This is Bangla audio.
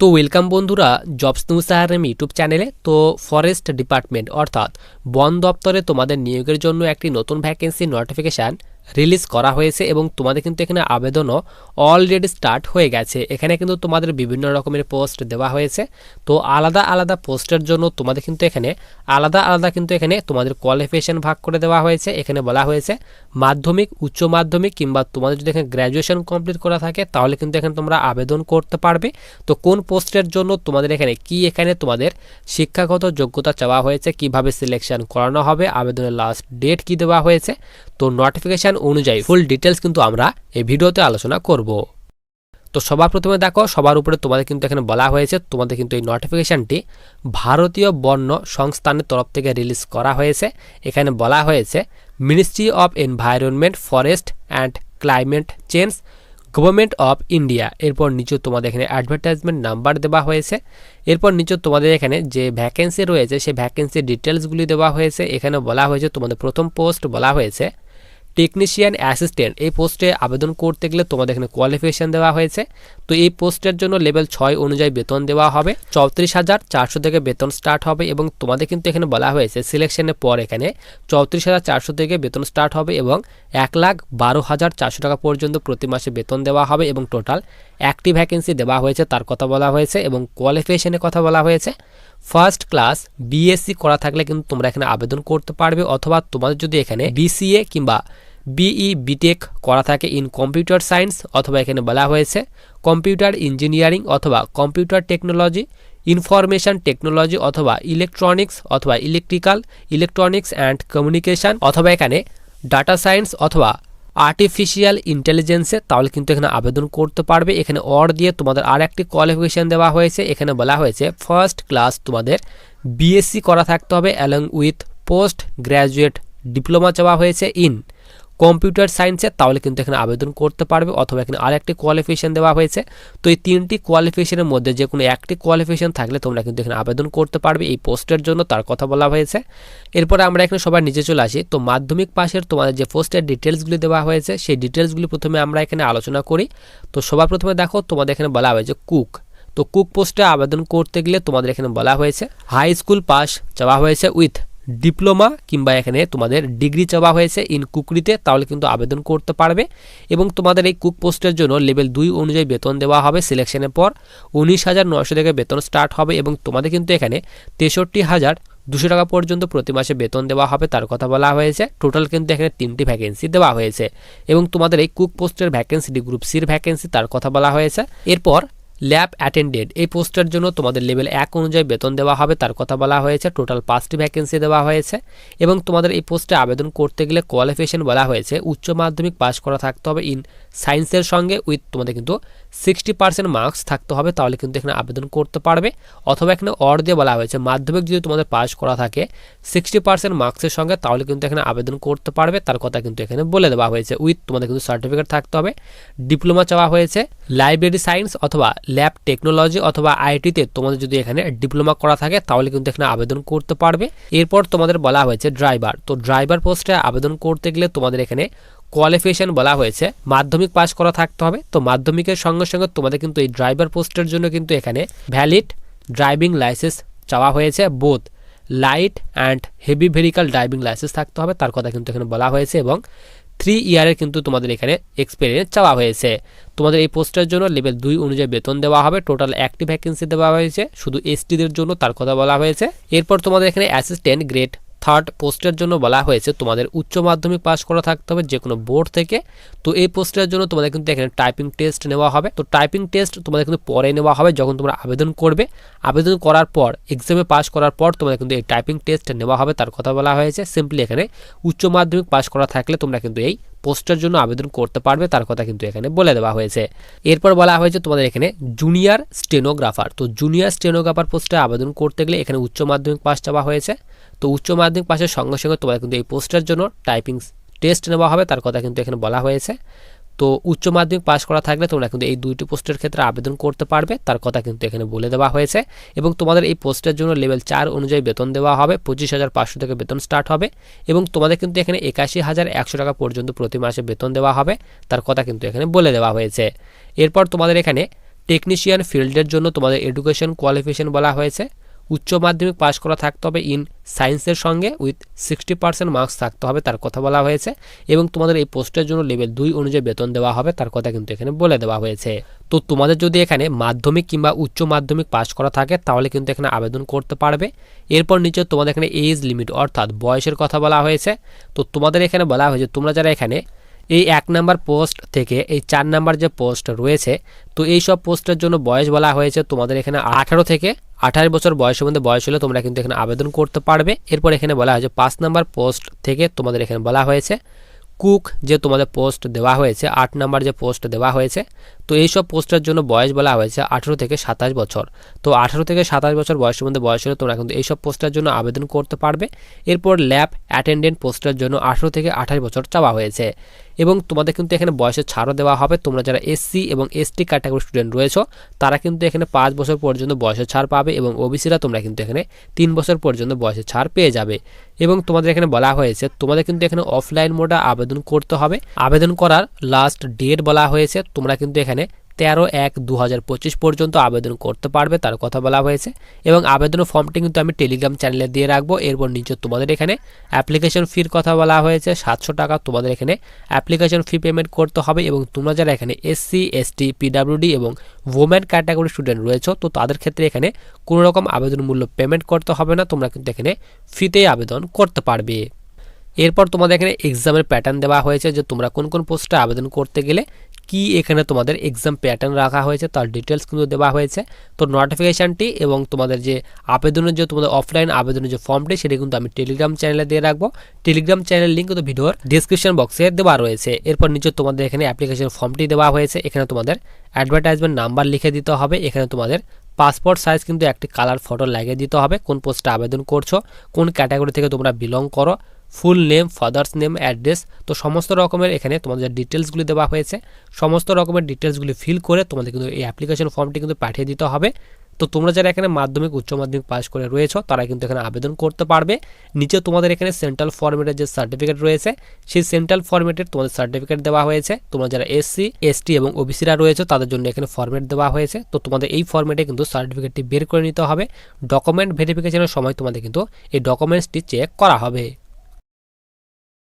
তো ওয়েলকাম বন্ধুরা জবস নিউজ সাহারাম ইউটিউব চ্যানেলে তো ফরেস্ট ডিপার্টমেন্ট অর্থাৎ বন দপ্তরে তোমাদের নিয়োগের জন্য একটি নতুন ভ্যাকেন্সি নোটিফিকেশান রিলিজ করা হয়েছে এবং তোমাদের কিন্তু এখানে আবেদনও অলরেডি স্টার্ট হয়ে গেছে। এখানে কিন্তু তোমাদের বিভিন্ন রকমের পোস্ট দেওয়া হয়েছে। তো আলাদা আলাদা পোস্টের জন্য তোমাদের কিন্তু এখানে আলাদা আলাদা কিন্তু এখানে তোমাদের কোয়ালিফিকেশন ভাগ করে দেওয়া হয়েছে। এখানে বলা হয়েছে মাধ্যমিক, উচ্চ মাধ্যমিক কিংবা তোমাদের যদি এখানে গ্র্যাজুয়েশন কমপ্লিট করা থাকে, তাহলে কিন্তু এখানে তোমরা আবেদন করতে পারবে। তো কোন পোস্টের জন্য তোমাদের এখানে কি এখানে তোমাদের শিক্ষাগত যোগ্যতা চাওয়া হয়েছে, কীভাবে সিলেকশন করানো হবে, আবেদনের লাস্ট ডেট কি দেওয়া হয়েছে, তো নোটিফিকেশান অনুযায়ী ফুল ডিটেলস কিন্তু আমরা এই ভিডিওতে আলোচনা করব। তো সবার প্রথমে দেখো, সবার উপরে তোমাদের কিন্তু এখানে বলা হয়েছে, তোমাদের কিন্তু এই নোটিফিকেশানটি ভারতীয় বন্য সংস্থানের তরফ থেকে রিলিজ করা হয়েছে। এখানে বলা হয়েছে ministry of environment forest and climate change government of India এরপর নিচে তোমাদের এখানে অ্যাডভার্টাইজমেন্ট নাম্বার দেওয়া হয়েছে। এরপর নিচে তোমাদের এখানে যে ভ্যাকেন্সি রয়েছে, সেই ভ্যাকেন্সির ডিটেলসগুলি দেওয়া হয়েছে। এখানে বলা হয়েছে, তোমাদের প্রথম পোস্ট বলা হয়েছে টেকনিশিয়ান অ্যাসিস্ট্যান্ট এই পোস্টে আবেদন করতে গেলে তোমাদের এখানে কোয়ালিফিকেশান দেওয়া হয়েছে। তো এই পোস্টের জন্য লেভেল ছয় অনুযায়ী বেতন দেওয়া হবে। চৌত্রিশ হাজার চারশো থেকে বেতন স্টার্ট হবে এবং তোমাদের কিন্তু এখানে বলা হয়েছে সিলেকশনের পর এখানে চৌত্রিশ হাজার চারশো থেকে বেতন স্টার্ট হবে এবং এক লাখ বারো হাজার চারশো টাকা পর্যন্ত প্রতি মাসে বেতন দেওয়া হবে এবং টোটাল একটি ভ্যাকেন্সি দেওয়া হয়েছে, তার কথা বলা হয়েছে এবং কোয়ালিফিকেশনের কথা বলা হয়েছে। ফার্স্ট ক্লাস বিএসসি করা থাকলে কিন্তু তোমরা এখানে আবেদন করতে পারবে অথবা তোমাদের যদি এখানে বিসিএ কিংবা বিই বিটেক করা থাকে ইন কম্পিউটার সায়েন্স অথবা এখানে বলা হয়েছে। কম্পিউটার ইঞ্জিনিয়ারিং অথবা কম্পিউটার টেকনোলজি ইনফরমেশন টেকনোলজি অথবা ইলেকট্রনিক্স অথবা ইলেকট্রিক্যাল ইলেকট্রনিক্স অ্যান্ড কমিউনিকেশান অথবা এখানে ডাটা সায়েন্স অথবা আর্টিফিশিয়াল ইন্টেলিজেন্সে তাহলে কিন্তু এখানে আবেদন করতে পারবে। এখানে অর দিয়ে তোমাদের আর একটি কোয়ালিফিকেশান দেওয়া হয়েছে। এখানে বলা হয়েছে ফার্স্ট ক্লাস তোমাদের বিএসসি করা থাকতে হবে। Along with post graduate diploma চাওয়া হয়েছে ইন কম্পিউটার সায়েন্সে, তাহলে কিন্তু এখানে আবেদন করতে পারবে অথবা এখানে আরেকটি কোয়ালিফিকেশান দেওয়া হয়েছে। তো এই তিনটি কোয়ালিফিকেশনের মধ্যে যে কোনো একটি কোয়ালিফিকেশান থাকলে তোমরা কিন্তু এখানে আবেদন করতে পারবে এই পোস্টের জন্য, তার কথা বলা হয়েছে। এরপরে আমরা এখানে সবাই নিচে চলে আসি। তো মাধ্যমিক পাশের তোমাদের যে পোস্টের ডিটেলসগুলি দেওয়া হয়েছে, সেই ডিটেলসগুলি প্রথমে আমরা এখানে আলোচনা করি। তো সবার প্রথমে দেখো, তোমাদের এখানে বলা হয়েছে কুক তো কুক পোস্টে আবেদন করতে গেলে তোমাদের এখানে বলা হয়েছে হাই স্কুল পাস চাওয়া হয়েছে উইথ ডিপ্লোমা কিংবা এখানে তোমাদের ডিগ্রি চাওয়া হয়েছে ইন কুকরিতে, তাহলে কিন্তু আবেদন করতে পারবে। এবং তোমাদের এই কুক পোস্টের জন্য লেভেল দুই অনুযায়ী বেতন দেওয়া হবে সিলেকশনের পর। উনিশ হাজার নয়শো থেকে বেতন স্টার্ট হবে এবং তোমাদের কিন্তু এখানে তেষট্টি হাজার দুশো টাকা পর্যন্ত প্রতি মাসে বেতন দেওয়া হবে, তার কথা বলা হয়েছে। টোটাল কিন্তু এখানে তিনটি ভ্যাকেন্সি দেওয়া হয়েছে। এবং তোমাদের এই কুক পোস্টের ভ্যাকেন্সিটি গ্রুপ সির ভ্যাকেন্সি তার কথা বলা হয়েছে। এরপর ল্যাব অ্যাটেন্ডেড। এই পোস্টের জন্য তোমাদের লেভেল এক অনুযায়ী বেতন দেওয়া হবে, তার কথা বলা হয়েছে। টোটাল পাঁচটি ভ্যাকেন্সি দেওয়া হয়েছে এবং তোমাদের এই পোস্টে আবেদন করতে গেলে কোয়ালিফিকেশন বলা হয়েছে। উচ্চ মাধ্যমিক পাশ করা থাকতে হবে ইন সায়েন্সের সঙ্গে উইথ তোমাদের কিন্তু সিক্সটি পার্সেন্ট মার্কস থাকতে হবে, তাহলে কিন্তু এখানে আবেদন করতে পারবে। অথবা এখানে অর দিয়ে বলা হয়েছে, মাধ্যমিক যদি তোমাদের পাস করা থাকে সিক্সটি পার্সেন্ট মার্কসের সঙ্গে, তাহলে কিন্তু এখানে আবেদন করতে পারবে। তার কথা কিন্তু এখানে বলে দেওয়া হয়েছে। উইথ তোমাদের কিন্তু সার্টিফিকেট থাকতে হবে। ডিপ্লোমা চাওয়া হয়েছে। লাইব্রেরি সায়েন্স অথবা ল্যাব টেকনোলজি অথবা আইটিতে তোমাদের যদি এখানে ডিপ্লোমা করা থাকে, তাহলে কিন্তু এখানে আবেদন করতে পারবে। এরপর তোমাদের বলা হয়েছে ড্রাইভার তো ড্রাইভার পোস্টে আবেদন করতে গেলে তোমাদের এখানে কোয়ালিফিকেশন বলা হয়েছে। মাধ্যমিক পাস করা থাকতে হবে। তো মাধ্যমিকের সঙ্গে সঙ্গে তোমাদের কিন্তু এই ড্রাইভার পোস্টের জন্য কিন্তু এখানে ভ্যালিড ড্রাইভিং লাইসেন্স চাওয়া হয়েছে। বোধ light and heavy vehicle driving license থাকতে হবে। তার কথা কিন্তু এখানে বলা হয়েছে এবং থ্রি ইয়ারের কিন্তু তোমাদের এখানে এক্সপিরিয়েন্স চাওয়া হয়েছে। তোমাদের এই পোস্টের জন্য লেভেল দুই অনুযায়ী বেতন দেওয়া হবে। টোটাল একটি ভ্যাকেন্সি দেওয়া হয়েছে। শুধু এসটিদের জন্য তার কথা বলা হয়েছে। এরপর তোমাদের এখানে অ্যাসিস্ট্যান্ট গ্রেড থার্ড পোস্টের জন্য বলা হয়েছে, তোমাদের উচ্চ মাধ্যমিক পাস করা থাকতে হবে যে কোনো বোর্ড থেকে। তো এই পোস্টের জন্য তোমাদের কিন্তু এখানে টাইপিং টেস্ট নেওয়া হবে। তো টাইপিং টেস্ট তোমাদের কিন্তু পরে নেওয়া হবে যখন তোমরা আবেদন করবে। আবেদন করার পর এক্সামে পাস করার পর তোমাদের কিন্তু এই টাইপিং টেস্ট নেওয়া হবে, তার কথা বলা হয়েছে। সিম্পলি এখানে উচ্চ মাধ্যমিক পাস করা থাকলে তোমরা কিন্তু এই পোস্টের জন্য আবেদন করতে পারবে, তার কথা কিন্তু এখানে বলে দেওয়া হয়েছে। এরপর বলা হয়েছে তোমাদের এখানে জুনিয়র স্টেনোগ্রাফার তো জুনিয়র স্টেনোগ্রাফার পোস্টে আবেদন করতে গেলে এখানে উচ্চ মাধ্যমিক পাস চাওয়া হয়েছে। তো উচ্চ মাধ্যমিক পাশের সঙ্গে সঙ্গে তোমাদের কিন্তু এই পোস্টের জন্য টাইপিং টেস্ট নেওয়া হবে, তার কথা কিন্তু এখানে বলা হয়েছে। তো উচ্চ মাধ্যমিক পাস করা থাকলে তোমরা কিন্তু এই দুইটি পোস্টের ক্ষেত্রে আবেদন করতে পারবে, তার কথা কিন্তু এখানে বলে দেওয়া হয়েছে। এবং তোমাদের এই পোস্টের জন্য লেভেল চার অনুযায়ী বেতন দেওয়া হবে, পঁচিশ হাজার পাঁচশো থেকে বেতন স্টার্ট হবে। এবং তোমাদের কিন্তু এখানে একাশি হাজার একশো টাকা পর্যন্ত প্রতি মাসে বেতন দেওয়া হবে, তার কথা কিন্তু এখানে বলে দেওয়া হয়েছে। এরপর তোমাদের এখানে টেকনিশিয়ান ফিল্ডের জন্য তোমাদের এডুকেশন কোয়ালিফিকেশন বলা হয়েছে। উচ্চ মাধ্যমিক পাশ করা থাকতে হবে ইন সায়েন্সের সঙ্গে উইথ সিক্সটি পার্সেন্ট মার্কস থাকতে হবে, তার কথা বলা হয়েছে। এবং তোমাদের এই পোস্টের জন্য লেভেল দুই অনুযায়ী বেতন দেওয়া হবে, তার কথা কিন্তু এখানে বলে দেওয়া হয়েছে। তো তোমাদের যদি এখানে মাধ্যমিক কিংবা উচ্চ মাধ্যমিক পাশ করা থাকে, তাহলে কিন্তু এখানে আবেদন করতে পারবে। এরপর নিচে তোমাদের এখানে এজ লিমিট অর্থাৎ বয়সের কথা বলা হয়েছে। তো তোমাদের এখানে বলা হয়েছে, তোমরা যারা এখানে এই এক নাম্বার পোস্ট থেকে এই চার নাম্বার যে পোস্ট রয়েছে, তো এই সব পোস্টের জন্য বয়স বলা হয়েছে তোমাদের এখানে আঠারো থেকে আঠাশ বছর বয়সের মধ্যে বয়স হলে তোমরা কিন্তু এখানে আবেদন করতে পারবে। এরপর এখানে বলা হয়েছে পাঁচ নাম্বার পোস্ট থেকে তোমাদের এখানে বলা হয়েছে, কুক যে তোমাদের পোস্ট দেওয়া হয়েছে, আট নাম্বার যে পোস্ট দেওয়া হয়েছে তো এই সব পোস্টের জন্য বয়স বলা হয়েছে আঠেরো থেকে সাতাশ বছর। তো আঠেরো থেকে সাতাশ বছর বয়সের মধ্যে বয়স হলে তোমরা কিন্তু এইসব পোস্টের জন্য আবেদন করতে পারবে। এরপর ল্যাব অ্যাটেন্ডেন্ট পোস্টের জন্য আঠেরো থেকে আঠাশ বছর চাওয়া হয়েছে। এবং তোমাদের কিন্তু এখানে বয়সের ছাড়ও দেওয়া হবে। তোমরা যারা এসসি এবং এসটি ক্যাটাগরি স্টুডেন্ট রয়েছো, তারা কিন্তু এখানে পাঁচ বছর পর্যন্ত বয়সের ছাড় পাবে এবং ওবিসিরা তোমরা কিন্তু এখানে তিন বছর পর্যন্ত বয়সের ছাড় পেয়ে যাবে। এবং তোমাদের এখানে বলা হয়েছে, তোমাদের কিন্তু এখানে অফলাইন মোডে আবেদন করতে হবে। আবেদন করার লাস্ট ডেট বলা হয়েছে। তোমরা কিন্তু এখানে তেরো এক দু পর্যন্ত আবেদন করতে পারবে, তার কথা বলা হয়েছে। এবং আবেদন ফর্মটি কিন্তু আমি টেলিগ্রাম চ্যানেলে দিয়ে রাখব। এরপর নিচে তোমাদের এখানে অ্যাপ্লিকেশন ফির কথা বলা হয়েছে, সাতশো টাকা তোমাদের এখানে অ্যাপ্লিকেশন ফি পেমেন্ট করতে হবে এবং তোমরা যারা এখানে এসসি এসটি পিডাব্লিউডি এবং ওমেন ক্যাটাগরি স্টুডেন্ট রয়েছে, তো তাদের ক্ষেত্রে এখানে কোনো রকম আবেদন মূল্য পেমেন্ট করতে হবে না, তোমরা কিন্তু এখানে ফিতেই আবেদন করতে পারবে। এরপর তোমাদের এখানে এক্সামের প্যাটার্ন দেওয়া হয়েছে যে তোমরা কোন কোন পোস্টে আবেদন করতে গেলে কি এখানে তোমাদের এক্সাম প্যাটার্ন রাখা হয়েছে তার ডিটেলস কিন্তু দেওয়া হয়েছে। তো নোটিফিকেশানটি এবং তোমাদের যে আবেদনের যে তোমাদের অফলাইন আবেদনের যে ফর্মটি সেটা কিন্তু আমি টেলিগ্রাম চ্যানেলে দিয়ে রাখব। টেলিগ্রাম চ্যানেল লিঙ্ক কিন্তু ভিডিওর ডিসক্রিপশন বক্সে দেওয়া রয়েছে। এরপর নিচে তোমাদের এখানে অ্যাপ্লিকেশন ফর্মটি দেওয়া হয়েছে। এখানে তোমাদের অ্যাডভার্টাইজমেন্ট নাম্বার লিখে দিতে হবে। এখানে তোমাদের পাসপোর্ট সাইজ কিন্তু একটি কালার ফটো লাগিয়ে দিতে হবে। কোন পোস্টে আবেদন করছ, কোন ক্যাটাগরি থেকে তোমরা বিলং করো full name father's name address তো সমস্ত রকমের এখানে তোমাদের ডিটেলসগুলি দেওয়া হয়েছে। সমস্ত রকমের ডিটেলসগুলি ফিল করে তোমাদের কিন্তু এই অ্যাপ্লিকেশন ফর্মটি কিন্তু পাঠিয়ে দিতে হবে। তো তোমরা যারা এখানে মাধ্যমিক, উচ্চ মাধ্যমিক পাস করে রয়েছো, তারা কিন্তু এখানে আবেদন করতে পারবে। নিচে তোমাদের এখানে সেন্ট্রাল ফরম্যাটের যে সার্টিফিকেট রয়েছে, সেই সেন্ট্রাল ফরম্যাটের তোমাদের সার্টিফিকেট দেওয়া হয়েছে। তোমরা যারা এসসি এসটি এবং ওবিসিরা রয়েছে, তাদের জন্য এখানে ফরম্যাট দেওয়া হয়েছে। তো তোমাদের এই ফরম্যাটে কিন্তু সার্টিফিকেটটি বের করে নিতে হবে। ডকুমেন্ট ভেরিফিকেশনের সময় তোমাদের কিন্তু এই ডকুমেন্টসটি চেক করা হবে।